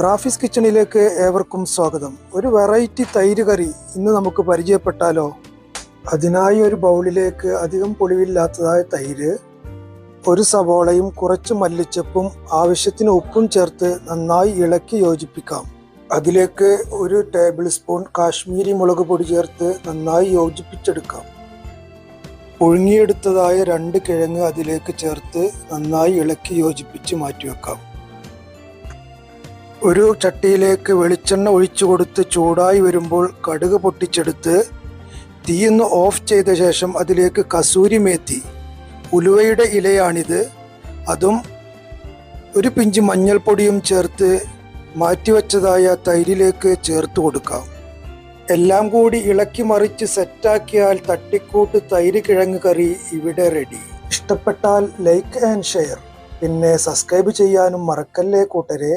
റാഫീസ് കിച്ചണിലേക്ക് ഏവർക്കും സ്വാഗതം. ഒരു വെറൈറ്റി തൈര് കറി ഇന്ന് നമുക്ക് പരിചയപ്പെട്ടാലോ? അതിനായി ഒരു ബൗളിലേക്ക് അധികം പൊളിവില്ലാത്തതായ തൈര് ഒരു സവോളയും കുറച്ച് മല്ലിച്ചപ്പും ആവശ്യത്തിന് ഉപ്പും ചേർത്ത് നന്നായി ഇളക്കി യോജിപ്പിക്കാം. അതിലേക്ക് ഒരു ടേബിൾ സ്പൂൺ കാശ്മീരി മുളക് പൊടി ചേർത്ത് നന്നായി യോജിപ്പിച്ചെടുക്കാം. പുഴുങ്ങിയെടുത്തതായ രണ്ട് കിഴങ്ങ് അതിലേക്ക് ചേർത്ത് നന്നായി ഇളക്കി യോജിപ്പിച്ച് മാറ്റിവെക്കാം. ഒരു ചട്ടിയിലേക്ക് വെളിച്ചെണ്ണ ഒഴിച്ചു കൊടുത്ത് ചൂടായി വരുമ്പോൾ കടുക് പൊട്ടിച്ചെടുത്ത് തീയൊന്ന് ഓഫ് ചെയ്ത ശേഷം അതിലേക്ക് കസൂരി മേത്തി. ഉലുവയുടെ ഇലയാണിത്. അതും ഒരു പിഞ്ച് മഞ്ഞൾപ്പൊടിയും ചേർത്ത് മാറ്റിവെച്ചതായ തൈരിലേക്ക് ചേർത്ത് കൊടുക്കാം. എല്ലാം കൂടി ഇളക്കി മറിച്ച് സെറ്റാക്കിയാൽ തട്ടിക്കൂട്ട് തൈര് കിഴങ്ങ് കറി ഇവിടെ റെഡി ഇഷ്ടപ്പെട്ടാൽ ലൈക്ക് ആൻഡ് ഷെയർ പിന്നെ സബ്സ്ക്രൈബ് ചെയ്യാനും മറക്കല്ലേ കൂട്ടരെ.